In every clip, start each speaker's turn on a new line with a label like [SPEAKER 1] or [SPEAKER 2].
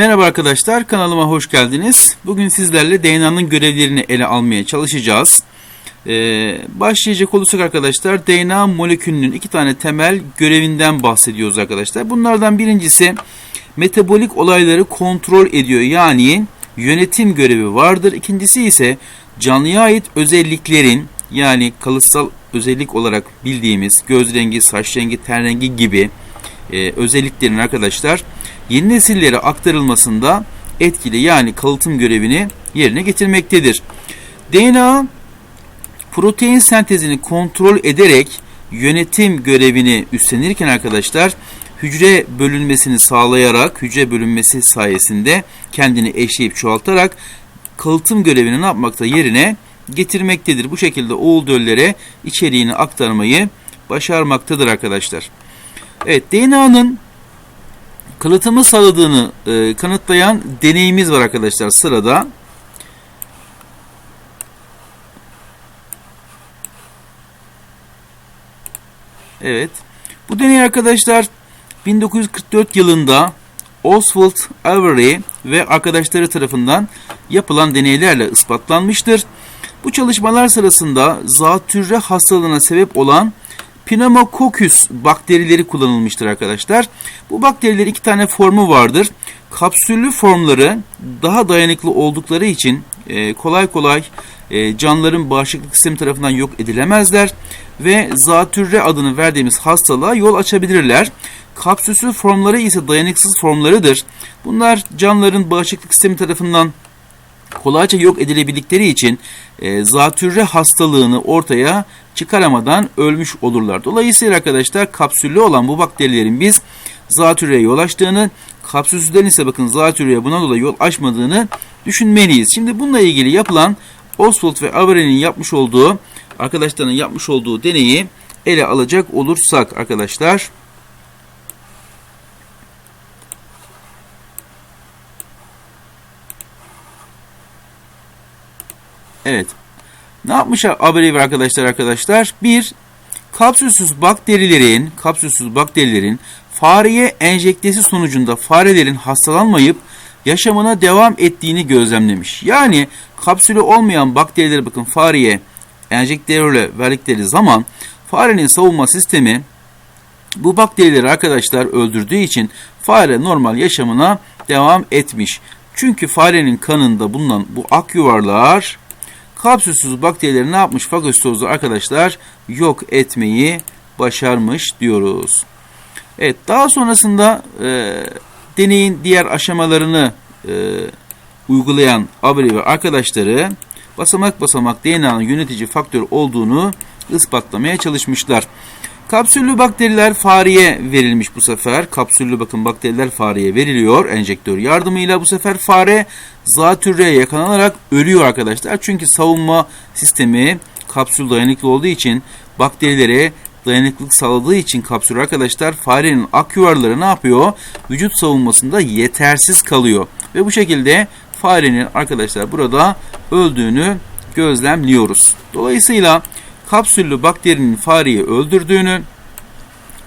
[SPEAKER 1] Merhaba arkadaşlar, kanalıma hoş geldiniz. Bugün sizlerle DNA'nın görevlerini ele almaya çalışacağız. Ee, başlayacak olursak arkadaşlar, DNA molekülünün iki tane temel görevinden bahsediyoruz arkadaşlar. Bunlardan birincisi metabolik olayları kontrol ediyor. Yani yönetim görevi vardır. İkincisi ise canlıya ait özelliklerin yani kalıtsal özellik olarak bildiğimiz göz rengi, saç rengi, ten rengi gibi e, özelliklerin arkadaşlar yeni nesillere aktarılmasında etkili yani kalıtım görevini yerine getirmektedir. DNA protein sentezini kontrol ederek yönetim görevini üstlenirken arkadaşlar hücre bölünmesini sağlayarak hücre bölünmesi sayesinde kendini eşleyip çoğaltarak kalıtım görevini ne yapmakta yerine getirmektedir. Bu şekilde oğul döllere içeriğini aktarmayı başarmaktadır arkadaşlar. Evet DNA'nın kalıtımı sağladığını e, kanıtlayan deneyimiz var arkadaşlar sırada. Evet. Bu deney arkadaşlar 1944 yılında Oswald Avery ve arkadaşları tarafından yapılan deneylerle ispatlanmıştır. Bu çalışmalar sırasında zatürre hastalığına sebep olan Pneumococcus bakterileri kullanılmıştır arkadaşlar. Bu bakterilerin iki tane formu vardır. Kapsüllü formları daha dayanıklı oldukları için e, kolay kolay e, canlıların bağışıklık sistemi tarafından yok edilemezler ve zatürre adını verdiğimiz hastalığa yol açabilirler. Kapsülsüz formları ise dayanıksız formlarıdır. Bunlar canlıların bağışıklık sistemi tarafından kolayca yok edilebildikleri için e, zatürre hastalığını ortaya çıkaramadan ölmüş olurlar. Dolayısıyla arkadaşlar kapsüllü olan bu bakterilerin biz zatürreye yol açtığını, kapsülsüzlerin ise bakın zatürreye buna dolayı yol açmadığını düşünmeliyiz. Şimdi bununla ilgili yapılan Oswald ve Avery'nin yapmış olduğu, arkadaşlarının yapmış olduğu deneyi ele alacak olursak arkadaşlar, Evet. Ne yapmış ve arkadaşlar arkadaşlar? Bir, kapsülsüz bakterilerin, kapsülsüz bakterilerin fareye enjektesi sonucunda farelerin hastalanmayıp yaşamına devam ettiğini gözlemlemiş. Yani kapsülü olmayan bakterileri bakın fareye enjekteyle verdikleri zaman farenin savunma sistemi bu bakterileri arkadaşlar öldürdüğü için fare normal yaşamına devam etmiş. Çünkü farenin kanında bulunan bu ak yuvarlar kapsülsüz bakterileri ne yapmış fagositozu arkadaşlar yok etmeyi başarmış diyoruz. Evet daha sonrasında e, deneyin diğer aşamalarını e, uygulayan Avery ve arkadaşları basamak basamak DNA'nın yönetici faktör olduğunu ispatlamaya çalışmışlar. Kapsüllü bakteriler fareye verilmiş bu sefer. Kapsüllü bakın bakteriler fareye veriliyor enjektör yardımıyla. Bu sefer fare zatürreye yakalanarak ölüyor arkadaşlar. Çünkü savunma sistemi kapsül dayanıklı olduğu için bakterilere dayanıklılık sağladığı için kapsül arkadaşlar farenin ak yuvarları ne yapıyor? Vücut savunmasında yetersiz kalıyor. Ve bu şekilde farenin arkadaşlar burada öldüğünü gözlemliyoruz. Dolayısıyla kapsüllü bakterinin fareyi öldürdüğünü,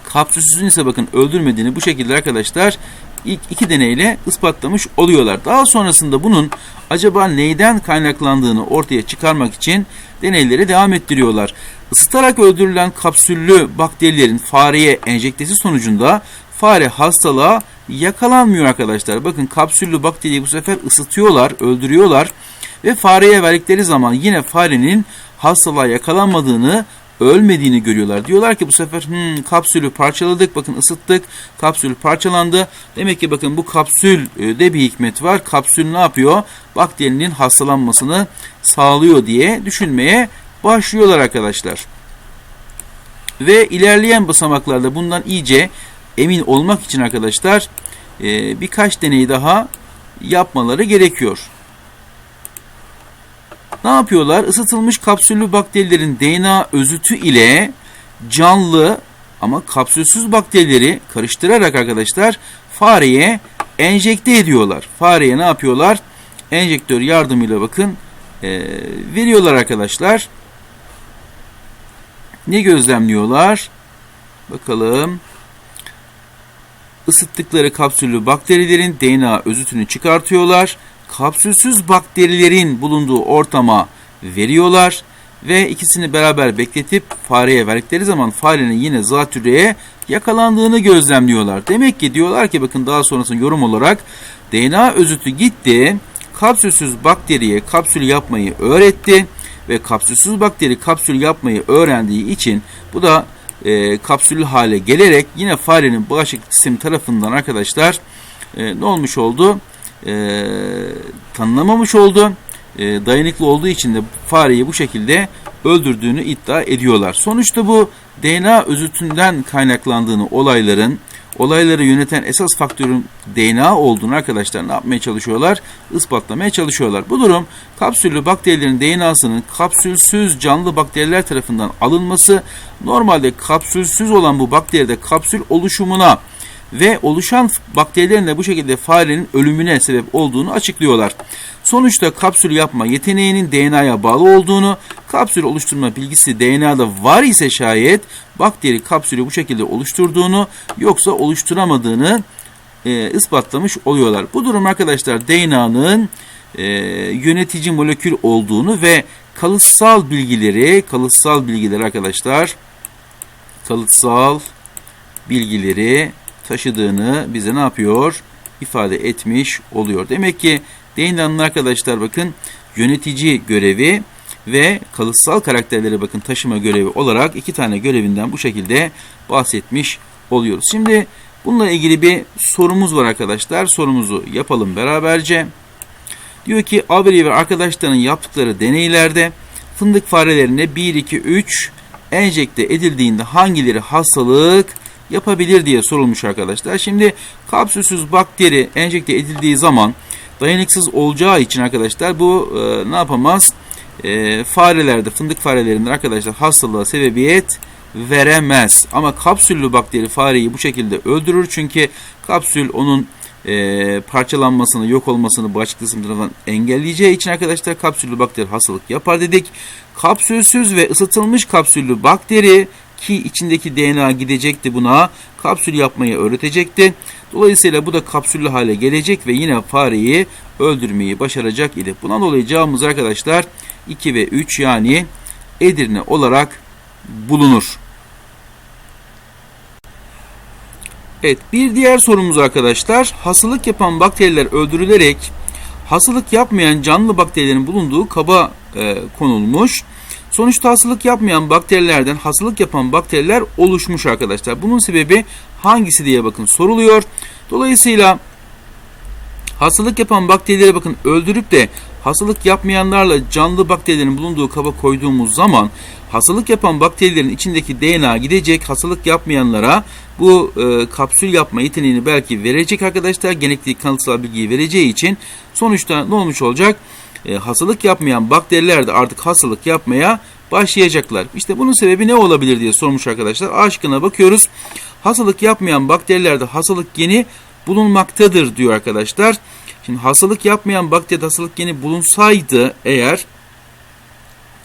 [SPEAKER 1] kapsülsüzün ise bakın öldürmediğini bu şekilde arkadaşlar ilk iki deneyle ispatlamış oluyorlar. Daha sonrasında bunun acaba neyden kaynaklandığını ortaya çıkarmak için deneyleri devam ettiriyorlar. Isıtarak öldürülen kapsüllü bakterilerin fareye enjektesi sonucunda fare hastalığa yakalanmıyor arkadaşlar. Bakın kapsüllü bakteriyi bu sefer ısıtıyorlar, öldürüyorlar ve fareye verdikleri zaman yine farenin hastalığa yakalanmadığını, ölmediğini görüyorlar. Diyorlar ki bu sefer hmm, kapsülü parçaladık, bakın ısıttık, kapsül parçalandı. Demek ki bakın bu kapsülde bir hikmet var. Kapsül ne yapıyor? Bakterinin hastalanmasını sağlıyor diye düşünmeye başlıyorlar arkadaşlar. Ve ilerleyen basamaklarda bundan iyice emin olmak için arkadaşlar birkaç deney daha yapmaları gerekiyor. Ne yapıyorlar? Isıtılmış kapsüllü bakterilerin DNA özütü ile canlı ama kapsülsüz bakterileri karıştırarak arkadaşlar fareye enjekte ediyorlar. Fareye ne yapıyorlar? Enjektör yardımıyla bakın e, veriyorlar arkadaşlar. Ne gözlemliyorlar? Bakalım. ısıttıkları kapsüllü bakterilerin DNA özütünü çıkartıyorlar. Kapsülsüz bakterilerin bulunduğu ortama veriyorlar ve ikisini beraber bekletip fareye verdikleri zaman farenin yine zatürreye yakalandığını gözlemliyorlar. Demek ki diyorlar ki bakın daha sonrasında yorum olarak DNA özütü gitti, kapsülsüz bakteriye kapsül yapmayı öğretti ve kapsülsüz bakteri kapsül yapmayı öğrendiği için bu da e, kapsüllü hale gelerek yine farenin bağışıklık sistemi tarafından arkadaşlar e, ne olmuş oldu? E, tanınamamış oldu. E, dayanıklı olduğu için de fareyi bu şekilde öldürdüğünü iddia ediyorlar. Sonuçta bu DNA özütünden kaynaklandığını olayların olayları yöneten esas faktörün DNA olduğunu arkadaşlar ne yapmaya çalışıyorlar? Ispatlamaya çalışıyorlar. Bu durum kapsüllü bakterilerin DNA'sının kapsülsüz canlı bakteriler tarafından alınması normalde kapsülsüz olan bu bakteride kapsül oluşumuna ve oluşan bakterilerin de bu şekilde farenin ölümüne sebep olduğunu açıklıyorlar. Sonuçta kapsül yapma yeteneğinin DNA'ya bağlı olduğunu, kapsül oluşturma bilgisi DNA'da var ise şayet bakteri kapsülü bu şekilde oluşturduğunu yoksa oluşturamadığını e, ispatlamış oluyorlar. Bu durum arkadaşlar DNA'nın e, yönetici molekül olduğunu ve kalıtsal bilgileri, kalıtsal bilgileri arkadaşlar, kalıtsal bilgileri taşıdığını bize ne yapıyor? ifade etmiş oluyor. Demek ki DNA'nın arkadaşlar bakın yönetici görevi ve kalıtsal karakterleri bakın taşıma görevi olarak iki tane görevinden bu şekilde bahsetmiş oluyoruz. Şimdi bununla ilgili bir sorumuz var arkadaşlar. Sorumuzu yapalım beraberce. Diyor ki Avery ve arkadaşlarının yaptıkları deneylerde fındık farelerine 1, 2, 3 enjekte edildiğinde hangileri hastalık yapabilir diye sorulmuş arkadaşlar. Şimdi kapsülsüz bakteri enjekte edildiği zaman dayanıksız olacağı için arkadaşlar bu e, ne yapamaz? E, farelerde, fındık farelerinde arkadaşlar hastalığa sebebiyet veremez. Ama kapsüllü bakteri fareyi bu şekilde öldürür. Çünkü kapsül onun e, parçalanmasını, yok olmasını bağışıklık tarafından engelleyeceği için arkadaşlar kapsüllü bakteri hastalık yapar dedik. Kapsülsüz ve ısıtılmış kapsüllü bakteri ki içindeki DNA gidecekti buna kapsül yapmayı öğretecekti. Dolayısıyla bu da kapsüllü hale gelecek ve yine fareyi öldürmeyi başaracak idi. Bundan dolayı cevabımız arkadaşlar 2 ve 3 yani Edirne olarak bulunur. Evet bir diğer sorumuz arkadaşlar hastalık yapan bakteriler öldürülerek hastalık yapmayan canlı bakterilerin bulunduğu kaba e, konulmuş. Sonuçta hastalık yapmayan bakterilerden hastalık yapan bakteriler oluşmuş arkadaşlar. Bunun sebebi hangisi diye bakın soruluyor. Dolayısıyla hastalık yapan bakterileri bakın öldürüp de hastalık yapmayanlarla canlı bakterilerin bulunduğu kaba koyduğumuz zaman hastalık yapan bakterilerin içindeki DNA gidecek. Hastalık yapmayanlara bu e, kapsül yapma yeteneğini belki verecek arkadaşlar. Genetik kanıtsal bilgiyi vereceği için sonuçta ne olmuş olacak? E, hastalık yapmayan bakteriler de artık hastalık yapmaya başlayacaklar. İşte bunun sebebi ne olabilir diye sormuş arkadaşlar. A şıkkına bakıyoruz. Hastalık yapmayan bakterilerde hastalık geni bulunmaktadır diyor arkadaşlar. Şimdi hastalık yapmayan bakteride hastalık geni bulunsaydı eğer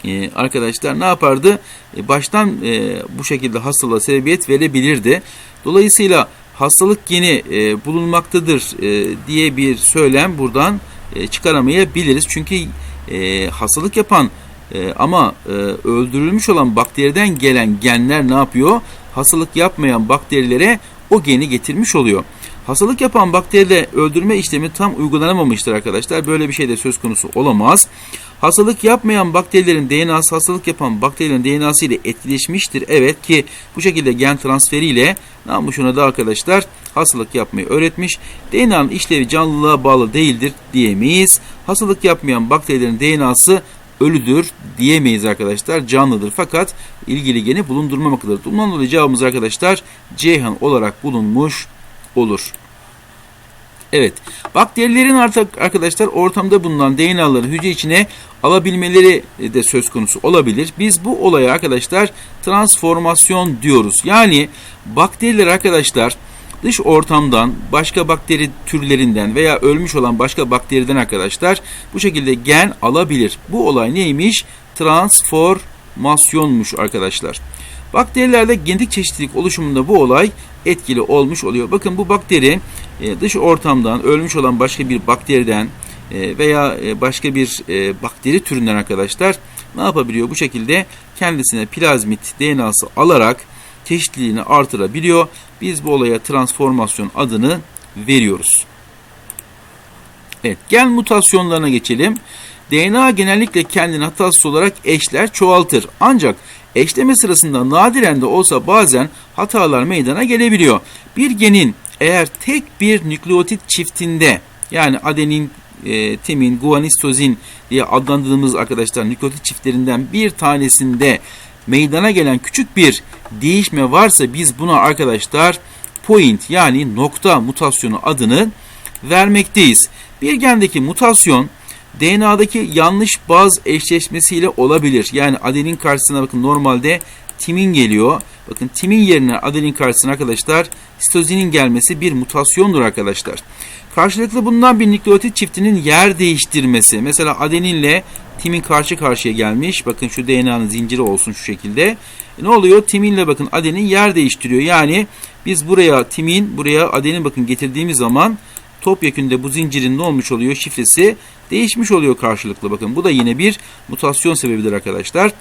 [SPEAKER 1] e, arkadaşlar ne yapardı? E, baştan e, bu şekilde hastalığa sebebiyet verebilirdi. Dolayısıyla hastalık geni e, bulunmaktadır e, diye bir söylem buradan e, çıkaramayabiliriz. Çünkü e, hastalık yapan e, ama e, öldürülmüş olan bakteriden gelen genler ne yapıyor? Hastalık yapmayan bakterilere o geni getirmiş oluyor. Hastalık yapan bakteride öldürme işlemi tam uygulanamamıştır arkadaşlar. Böyle bir şey de söz konusu olamaz. Hastalık yapmayan bakterilerin DNA'sı hastalık yapan bakterilerin DNA'sı ile etkileşmiştir. Evet ki bu şekilde gen transferiyle ne yapmış ona da arkadaşlar hastalık yapmayı öğretmiş. DNA'nın işlevi canlılığa bağlı değildir diyemeyiz. Hastalık yapmayan bakterilerin DNA'sı ölüdür diyemeyiz arkadaşlar. Canlıdır fakat ilgili geni bulundurmamaktadır. Bundan dolayı cevabımız arkadaşlar Ceyhan olarak bulunmuş olur. Evet, bakterilerin artık arkadaşlar ortamda bulunan DNA'ları hücre içine alabilmeleri de söz konusu olabilir. Biz bu olaya arkadaşlar transformasyon diyoruz. Yani bakteriler arkadaşlar dış ortamdan başka bakteri türlerinden veya ölmüş olan başka bakteriden arkadaşlar bu şekilde gen alabilir. Bu olay neymiş? Transformasyonmuş arkadaşlar. Bakterilerde genetik çeşitlilik oluşumunda bu olay etkili olmuş oluyor. Bakın bu bakteri e, dış ortamdan ölmüş olan başka bir bakteriden e, veya e, başka bir bakteri türünden arkadaşlar ne yapabiliyor? Bu şekilde kendisine plazmit DNA'sı alarak çeşitliliğini artırabiliyor. Biz bu olaya transformasyon adını veriyoruz. Evet, gen mutasyonlarına geçelim. DNA genellikle kendini hatasız olarak eşler çoğaltır. Ancak eşleme sırasında nadiren de olsa bazen hatalar meydana gelebiliyor. Bir genin eğer tek bir nükleotit çiftinde yani adenin, e, timin, guanistozin diye adlandırdığımız arkadaşlar nükleotit çiftlerinden bir tanesinde meydana gelen küçük bir değişme varsa biz buna arkadaşlar point yani nokta mutasyonu adını vermekteyiz. Bir gendeki mutasyon DNA'daki yanlış baz eşleşmesiyle olabilir. Yani adenin karşısına bakın normalde timin geliyor. Bakın timin yerine adenin karşısına arkadaşlar sitozinin gelmesi bir mutasyondur arkadaşlar. Karşılıklı bulunan bir nükleotit çiftinin yer değiştirmesi. Mesela adeninle timin karşı karşıya gelmiş. Bakın şu DNA'nın zinciri olsun şu şekilde. E ne oluyor? Timinle bakın adenin yer değiştiriyor. Yani biz buraya timin, buraya adenin bakın getirdiğimiz zaman topyekünde bu zincirin ne olmuş oluyor? Şifresi değişmiş oluyor karşılıklı. Bakın bu da yine bir mutasyon sebebidir arkadaşlar.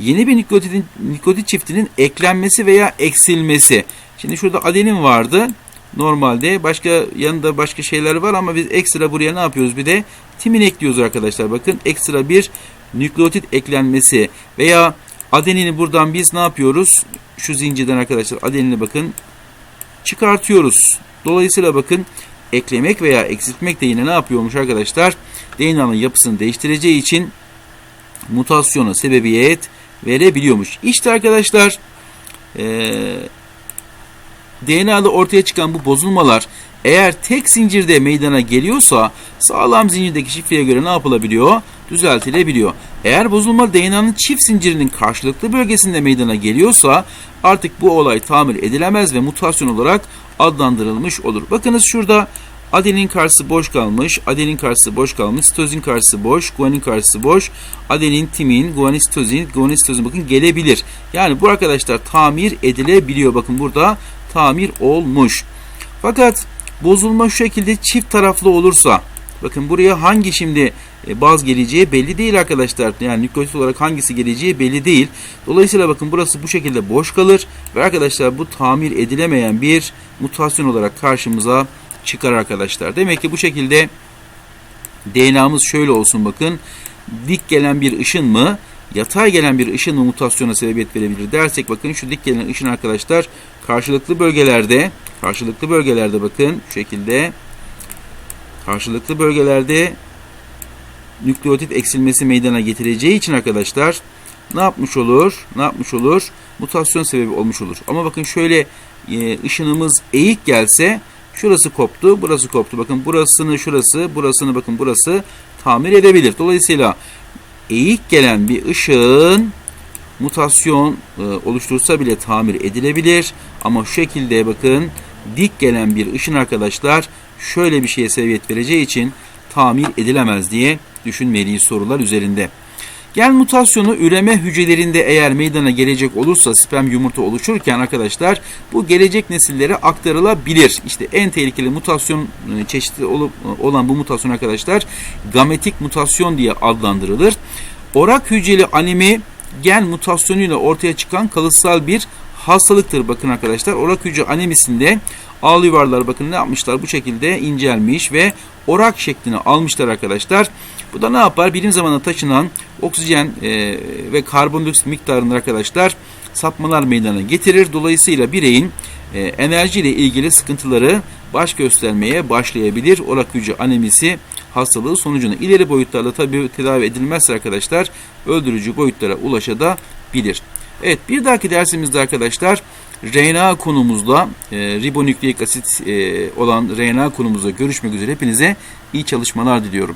[SPEAKER 1] Yeni bir nükleotit, nükleotit çiftinin eklenmesi veya eksilmesi. Şimdi şurada adenin vardı. Normalde başka yanında başka şeyler var ama biz ekstra buraya ne yapıyoruz? Bir de timin ekliyoruz arkadaşlar. Bakın ekstra bir nükleotit eklenmesi veya adenini buradan biz ne yapıyoruz? Şu zincirden arkadaşlar adenini bakın çıkartıyoruz. Dolayısıyla bakın eklemek veya eksiltmek de yine ne yapıyormuş arkadaşlar? DNA'nın yapısını değiştireceği için mutasyona sebebiyet verebiliyormuş. İşte arkadaşlar DNA'da ortaya çıkan bu bozulmalar eğer tek zincirde meydana geliyorsa sağlam zincirdeki şifreye göre ne yapılabiliyor? Düzeltilebiliyor. Eğer bozulma DNA'nın çift zincirinin karşılıklı bölgesinde meydana geliyorsa artık bu olay tamir edilemez ve mutasyon olarak adlandırılmış olur. Bakınız şurada adenin karşısı boş kalmış, adenin karşısı boş kalmış, sitozin karşısı boş, guanin karşısı boş, adenin, timin, guanisitozin, guanisitozin bakın gelebilir. Yani bu arkadaşlar tamir edilebiliyor. Bakın burada tamir olmuş. Fakat bozulma şu şekilde çift taraflı olursa bakın buraya hangi şimdi e, baz geleceği belli değil arkadaşlar. Yani nükleotit olarak hangisi geleceği belli değil. Dolayısıyla bakın burası bu şekilde boş kalır ve arkadaşlar bu tamir edilemeyen bir mutasyon olarak karşımıza çıkar arkadaşlar. Demek ki bu şekilde DNA'mız şöyle olsun bakın. Dik gelen bir ışın mı? Yatay gelen bir ışın mutasyona sebebiyet verebilir dersek bakın şu dik gelen ışın arkadaşlar karşılıklı bölgelerde karşılıklı bölgelerde bakın şu şekilde karşılıklı bölgelerde nükleotit eksilmesi meydana getireceği için arkadaşlar ne yapmış olur? Ne yapmış olur? Mutasyon sebebi olmuş olur. Ama bakın şöyle e, ışınımız eğik gelse şurası koptu, burası koptu. Bakın burasını şurası, burasını bakın burası tamir edebilir. Dolayısıyla eğik gelen bir ışığın mutasyon e, oluştursa bile tamir edilebilir. Ama şu şekilde bakın dik gelen bir ışın arkadaşlar şöyle bir şeye sebebiyet vereceği için tamir edilemez diye düşünmeliyiz sorular üzerinde. Gen mutasyonu üreme hücrelerinde eğer meydana gelecek olursa sperm yumurta oluşurken arkadaşlar bu gelecek nesillere aktarılabilir. İşte en tehlikeli mutasyon e, çeşitli olup olan bu mutasyon arkadaşlar gametik mutasyon diye adlandırılır. Orak hücreli anemi gen mutasyonuyla ortaya çıkan kalıtsal bir hastalıktır. Bakın arkadaşlar orak hücre anemisinde ağlı yuvarlar bakın ne yapmışlar bu şekilde incelmiş ve orak şeklini almışlar arkadaşlar. Bu da ne yapar? Bilim zamanına taşınan oksijen e, ve karbondioksit miktarında arkadaşlar sapmalar meydana getirir. Dolayısıyla bireyin e, enerji ile ilgili sıkıntıları baş göstermeye başlayabilir. Orak hücre anemisi hastalığı sonucunda ileri boyutlarla tabi tedavi edilmezse arkadaşlar öldürücü boyutlara ulaşabilir. Evet bir dahaki dersimizde arkadaşlar RNA konumuzda e, ribonükleik asit e, olan RNA konumuzda görüşmek üzere hepinize iyi çalışmalar diliyorum.